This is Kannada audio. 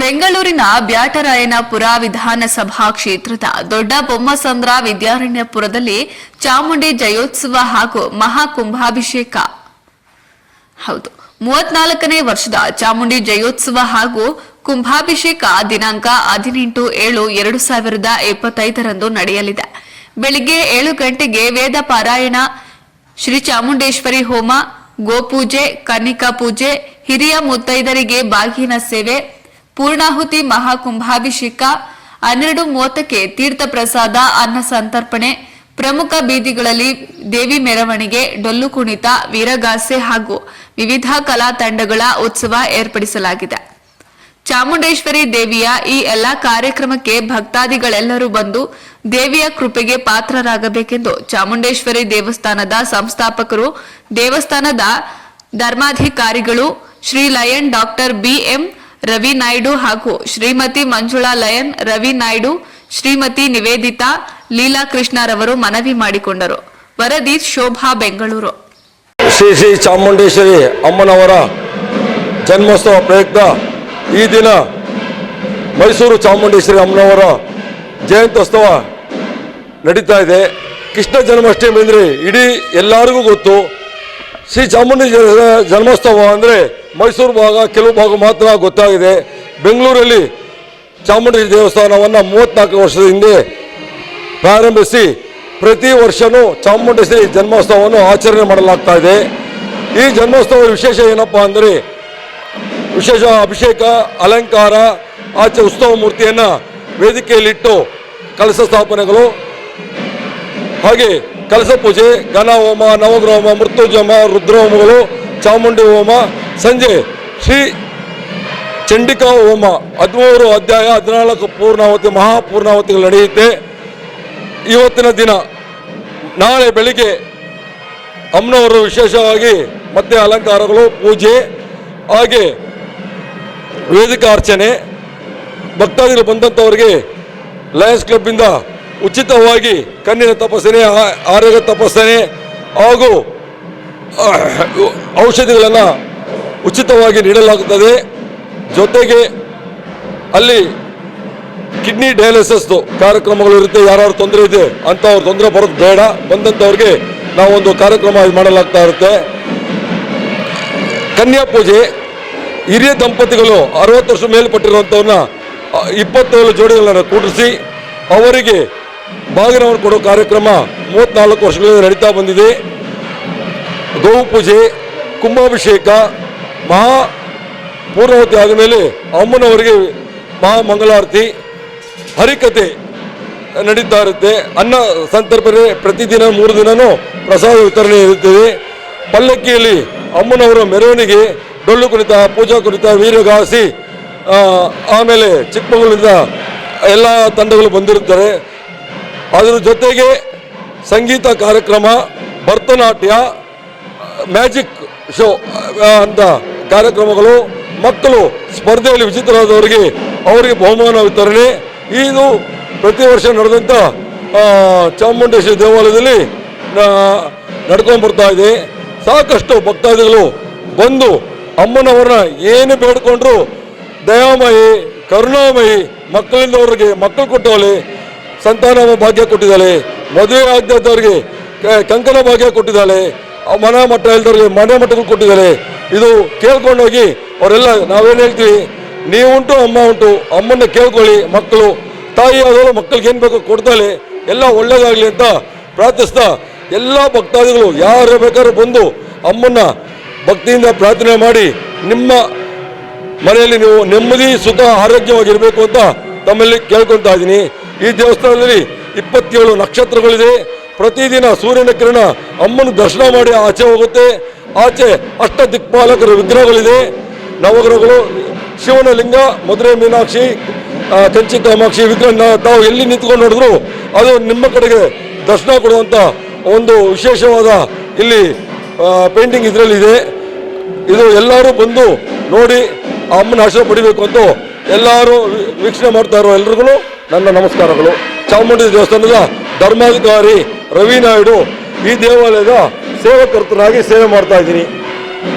ಬೆಂಗಳೂರಿನ ಬ್ಯಾಟರಾಯನಪುರ ವಿಧಾನಸಭಾ ಕ್ಷೇತ್ರದ ದೊಡ್ಡ ಬೊಮ್ಮಸಂದ್ರ ವಿದ್ಯಾರಣ್ಯಪುರದಲ್ಲಿ ಚಾಮುಂಡಿ ಜಯೋತ್ಸವ ಹಾಗೂ ಮಹಾಕುಂಭಾಭಿಷೇಕ. ಹೌದು, ಮೂವತ್ನಾಲ್ಕನೇ ವರ್ಷದ ಚಾಮುಂಡಿ ಜಯೋತ್ಸವ ಹಾಗೂ ಕುಂಭಾಭಿಷೇಕ ದಿನಾಂಕ ಹದಿನೆಂಟು ಏಳು ಎರಡು ಸಾವಿರದ ಇಪ್ಪತ್ತೈದರಂದು ನಡೆಯಲಿದೆ. ಬೆಳಿಗ್ಗೆ ಏಳು ಗಂಟೆಗೆ ವೇದ ಪಾರಾಯಣ ಶ್ರೀ ಚಾಮುಂಡೇಶ್ವರಿ ಹೋಮ, ಗೋಪೂಜೆ, ಕನ್ನಿಕಾ ಪೂಜೆ, ಹಿರಿಯ ಮುತ್ತೈದರಿಗೆ ಬಾಗಿನ ಸೇವೆ ಪೂರ್ಣಾಹುತಿ ಮಹಾಕುಂಭಾಭಿಷೇಕ, ಹನ್ನೆರಡು ಮೂವತ್ತಕ್ಕೆ ತೀರ್ಥ ಪ್ರಸಾದ ಅನ್ನ ಸಂತರ್ಪಣೆ, ಪ್ರಮುಖ ಬೀದಿಗಳಲ್ಲಿ ದೇವಿ ಮೆರವಣಿಗೆ, ಡೊಲ್ಲು ಕುಣಿತ, ವೀರಗಾಸೆ ಹಾಗೂ ವಿವಿಧ ಕಲಾ ತಂಡಗಳ ಉತ್ಸವ ಏರ್ಪಡಿಸಲಾಗಿದೆ. ಚಾಮುಂಡೇಶ್ವರಿ ದೇವಿಯ ಈ ಎಲ್ಲಾ ಕಾರ್ಯಕ್ರಮಕ್ಕೆ ಭಕ್ತಾದಿಗಳೆಲ್ಲರೂ ಬಂದು ದೇವಿಯ ಕೃಪೆಗೆ ಪಾತ್ರರಾಗಬೇಕೆಂದು ಚಾಮುಂಡೇಶ್ವರಿ ದೇವಸ್ಥಾನದ ಸಂಸ್ಥಾಪಕರು, ದೇವಸ್ಥಾನದ ಧರ್ಮಾಧಿಕಾರಿಗಳು Shri lion doctor BM Ravi Naidu ಹಾಗೂ ಶ್ರೀಮತಿ ಮಂಜುಳಾ ಲಯನ್, ರವಿ ನಾಯ್ಡು, ಶ್ರೀಮತಿ ನಿವೇದಿತಾ, ಲೀಲಾ ಕೃಷ್ಣರವರು ಮನವಿ ಮಾಡಿಕೊಂಡರು. ವರದಿ ಶೋಭಾ, ಬೆಂಗಳೂರು. ಶ್ರೀ ಶ್ರೀ ಚಾಮುಂಡೇಶ್ವರಿ ಅಮ್ಮನವರ ಜನ್ಮೋತ್ಸವ ಪ್ರಯುಕ್ತ ಈ ದಿನ ಮೈಸೂರು ಚಾಮುಂಡೇಶ್ವರಿ ಅಮ್ಮನವರ ಜಯಂತ್ಯೋತ್ಸವ ನಡೀತಾ ಇದೆ. ಕೃಷ್ಣ ಜನ್ಮಾಷ್ಟಮಿ ಅಂದರೆ ಇಡೀ ಎಲ್ಲರಿಗೂ ಗೊತ್ತು. ಶ್ರೀ ಚಾಮುಂಡೇಶ್ವರಿ ಜನ್ಮೋತ್ಸವ ಅಂದರೆ ಮೈಸೂರು ಭಾಗ, ಕೆಲವು ಭಾಗ ಮಾತ್ರ ಗೊತ್ತಾಗಿದೆ. ಬೆಂಗಳೂರಲ್ಲಿ ಚಾಮುಂಡೇಶ್ವರಿ ದೇವಸ್ಥಾನವನ್ನು ಮೂವತ್ತ್ನಾಲ್ಕು ವರ್ಷದ ಹಿಂದೆ ಪ್ರಾರಂಭಿಸಿ ಪ್ರತಿ ವರ್ಷವೂ ಚಾಮುಂಡೇಶ್ವರಿ ಜನ್ಮೋತ್ಸವವನ್ನು ಆಚರಣೆ ಮಾಡಲಾಗ್ತಾ ಇದೆ. ಈ ಜನ್ಮೋತ್ಸವದ ವಿಶೇಷ ಏನಪ್ಪ ಅಂದರೆ ವಿಶೇಷ ಅಭಿಷೇಕ, ಅಲಂಕಾರ, ಆಚೆ ಉತ್ಸವ ಮೂರ್ತಿಯನ್ನು ವೇದಿಕೆಯಲ್ಲಿಟ್ಟು ಕಲಸ ಸ್ಥಾಪನೆಗಳು, ಹಾಗೆ ಕಲಸ ಪೂಜೆ ಘನ ಹೋಮ ನವಗ್ರಹ ಮೃತ್ಯುಂಜಮ ರುದ್ರಹೋಮಗಳು ಚಾಮುಂಡಿ ಹೋಮ ಸಂಜೆ ಶ್ರೀ ಚಂಡಿಕಾ ಹೋಮ ಹದಿಮೂರು ಅಧ್ಯಾಯ ಹದಿನಾಲ್ಕು ಪೂರ್ಣಾವತಿ ಮಹಾಪೂರ್ಣಾವತಿಗಳು ನಡೆಯುತ್ತೆ. ಇವತ್ತಿನ ದಿನ ನಾಳೆ ಬೆಳಿಗ್ಗೆ ಅಮ್ಮನವರು ವಿಶೇಷವಾಗಿ ಮತ್ತೆ ಅಲಂಕಾರಗಳು, ಪೂಜೆ, ಹಾಗೆ ವೇದಿಕಾ ಅರ್ಚನೆ. ಭಕ್ತಾದಿಗಳು ಬಂದಂಥವರಿಗೆ ಲಯನ್ಸ್ ಕ್ಲಬ್ಬಿಂದ ಉಚಿತವಾಗಿ ಕಣ್ಣಿನ ತಪಾಸಣೆ ಆರೋಗ್ಯ ತಪಾಸಣೆ ಹಾಗೂ ಔಷಧಿಗಳನ್ನು ಉಚಿತವಾಗಿ ನೀಡಲಾಗುತ್ತದೆ. ಜೊತೆಗೆ ಅಲ್ಲಿ ಕಿಡ್ನಿ ಡಯಾಲಿಸಿಸ್ದು ಕಾರ್ಯಕ್ರಮಗಳು ಇರುತ್ತೆ. ಯಾರು ತೊಂದರೆ ಇದೆ ಅಂಥವ್ರು ತೊಂದರೆ ಬರೋದು ಬೇಡ. ಬಂದಂಥವ್ರಿಗೆ ನಾವೊಂದು ಕಾರ್ಯಕ್ರಮ ಮಾಡಲಾಗ್ತಾ ಇರುತ್ತೆ. ಕನ್ಯಾ ಪೂಜೆ, ಹಿರಿಯ ದಂಪತಿಗಳು ಅರವತ್ತು ವರ್ಷ ಮೇಲ್ಪಟ್ಟಿರುವಂಥವ್ರನ್ನ ಇಪ್ಪತ್ತೇಳು ಜೋಡಿಗಳನ್ನು ಕೂಡಿಸಿ ಅವರಿಗೆ ಬಾಗಿನವನ್ನು ಕೊಡೋ ಕಾರ್ಯಕ್ರಮ ಮೂವತ್ತ್ನಾಲ್ಕು ವರ್ಷಗಳಿಂದ ನಡೀತಾ ಬಂದಿದೆ. ಗೋವು ಪೂಜೆ, ಕುಂಭಾಭಿಷೇಕ ಮಹಾ ಪೂರ್ಣವತಿ ಆದಮೇಲೆ ಅಮ್ಮನವರಿಗೆ ಮಹಾ ಮಂಗಳಾರತಿ ಹರಿಕತೆ ನಡೀತಾ ಇರುತ್ತೆ ಅನ್ನ ಸಂತರ್ಪಣೆ ಪ್ರತಿದಿನ ಮೂರು ದಿನವೂ ಪ್ರಸಾದ ವಿತರಣೆ ಇರುತ್ತದೆ. ಪಲ್ಲಕ್ಕಿಯಲ್ಲಿ ಅಮ್ಮನವರ ಮೆರವಣಿಗೆ, ಡೊಳ್ಳು ಕುಣಿತ, ಪೂಜಾ ಕುಣಿತ ವೀರಗಾಸಿ ಆಮೇಲೆ ಚಿಕ್ಕಮಗಳೂರಿಂದ ಎಲ್ಲ ತಂಡಗಳು ಬಂದಿರುತ್ತಾರೆ. ಅದರ ಜೊತೆಗೆ ಸಂಗೀತ ಕಾರ್ಯಕ್ರಮ, ಭರತನಾಟ್ಯ, ಮ್ಯಾಜಿಕ್ ಶೋ ಅಂತ ಕಾರ್ಯಕ್ರಮಗಳು ಮಕ್ಕಳು ಸ್ಪರ್ಧೆಯಲ್ಲಿ ವಿಚಿತ್ರರಾದವರಿಗೆ ಅವರಿಗೆ ಬಹುಮಾನ ವಿತರಣೆ ಇದು ಪ್ರತಿ ವರ್ಷ ನಡೆದಂಥ ಚಾಮುಂಡೇಶ್ವರಿ ದೇವಾಲಯದಲ್ಲಿ ನಡ್ಕೊಂಡು ಬರ್ತಾ ಇದೆ. ಸಾಕಷ್ಟು ಭಕ್ತಾದಿಗಳು ಬಂದು ಅಮ್ಮನವರನ್ನ ಏನು ಬೇಡ್ಕೊಂಡ್ರು ದಯಾಮಯಿ, ಕರುಣಾಮಯಿ ಮಕ್ಕಳಿಂದವ್ರಿಗೆ ಮಕ್ಕಳು ಕೊಟ್ಟವಳೆ ಸಂತಾನ ಭಾಗ್ಯ ಕೊಟ್ಟಿದ್ದಾಳೆ, ಮದುವೆ ಆಗದವ್ರಿಗೆ ಕಂಕಣ ಭಾಗ್ಯ ಕೊಟ್ಟಿದ್ದಾಳೆ ಮನೆ ಮಟ್ಟ ಇಲ್ದವ್ರಿಗೆ ಮನೆ ಮಟ್ಟಗಳು ಕೊಟ್ಟಿದ್ದಾಳೆ ಇದು ಕೇಳ್ಕೊಂಡೋಗಿ ಅವರೆಲ್ಲ ನಾವೇನು ಹೇಳ್ತೀವಿ ನೀವು ಉಂಟು, ಅಮ್ಮ ಉಂಟು, ಅಮ್ಮನ್ನ ಕೇಳ್ಕೊಳ್ಳಿ ಮಕ್ಕಳು, ತಾಯಿ ಆದವರು ಮಕ್ಕಳಿಗೆ ಏನು ಬೇಕೋ ಕೊಡ್ತಾಳೆ, ಎಲ್ಲ ಒಳ್ಳೇದಾಗಲಿ ಅಂತ ಪ್ರಾರ್ಥಿಸ್ತಾ ಎಲ್ಲ ಭಕ್ತಾದಿಗಳು, ಯಾರು ಬೇಕಾದ್ರೂ ಬಂದು ಅಮ್ಮನ್ನ ಭಕ್ತಿಯಿಂದ ಪ್ರಾರ್ಥನೆ ಮಾಡಿ ನಿಮ್ಮ ಮನೆಯಲ್ಲಿ ನೀವು ನೆಮ್ಮದಿ, ಸುಖ, ಆರೋಗ್ಯವಾಗಿರಬೇಕು ಅಂತ ತಮ್ಮಲ್ಲಿ ಕೇಳ್ಕೊತಾ ಇದ್ದೀನಿ. ಈ ದೇವಸ್ಥಾನದಲ್ಲಿ ಇಪ್ಪತ್ತೇಳು ನಕ್ಷತ್ರಗಳಿದೆ. ಪ್ರತಿದಿನ ಸೂರ್ಯನ ಕಿರಣ ಅಮ್ಮನ ದರ್ಶನ ಮಾಡಿ ಆಚೆ ಹೋಗುತ್ತೆ. ಆಚೆ ಅಷ್ಟ ದಿಕ್ಪಾಲಕರ ವಿಗ್ರಹಗಳಿದೆ. ನವಗ್ರಹಗಳು ಶಿವನ ಲಿಂಗ ಮಧುರೆ ಮೀನಾಕ್ಷಿ ಕಂಚಿ ಕಾಮಾಕ್ಷಿ ವಿಗ್ರಹ ತಾವು ಎಲ್ಲಿ ನಿಂತ್ಕೊಂಡು ನೋಡಿದ್ರು ಅದು ನಿಮ್ಮ ಕಡೆಗೆ ದರ್ಶನ ಕೊಡುವಂಥ ಒಂದು ವಿಶೇಷವಾದ ಇಲ್ಲಿ ಪೇಂಟಿಂಗ್ ಇದರಲ್ಲಿ ಇದೆ ಇದು ಎಲ್ಲರೂ ಬಂದು ನೋಡಿ ಆ ಅಮ್ಮನ ಆಶೀರ್ವಾದ ಪಡಿಬೇಕು ಅಂತ ಎಲ್ಲರೂ ವೀಕ್ಷಣೆ ಮಾಡ್ತಾ ಇರೋ ಎಲ್ರಿಗೂ ನನ್ನ ನಮಸ್ಕಾರಗಳು. ಚಾಮುಂಡಿ ದೇವಸ್ಥಾನದ ಧರ್ಮಾಧಿಕಾರಿ ರವಿ ನಾಯ್ಡು ಈ ದೇವಾಲಯದ ಸೇವಕರ್ತನಾಗಿ ಸೇವೆ ಮಾಡ್ತಾ ಇದ್ದೀನಿ.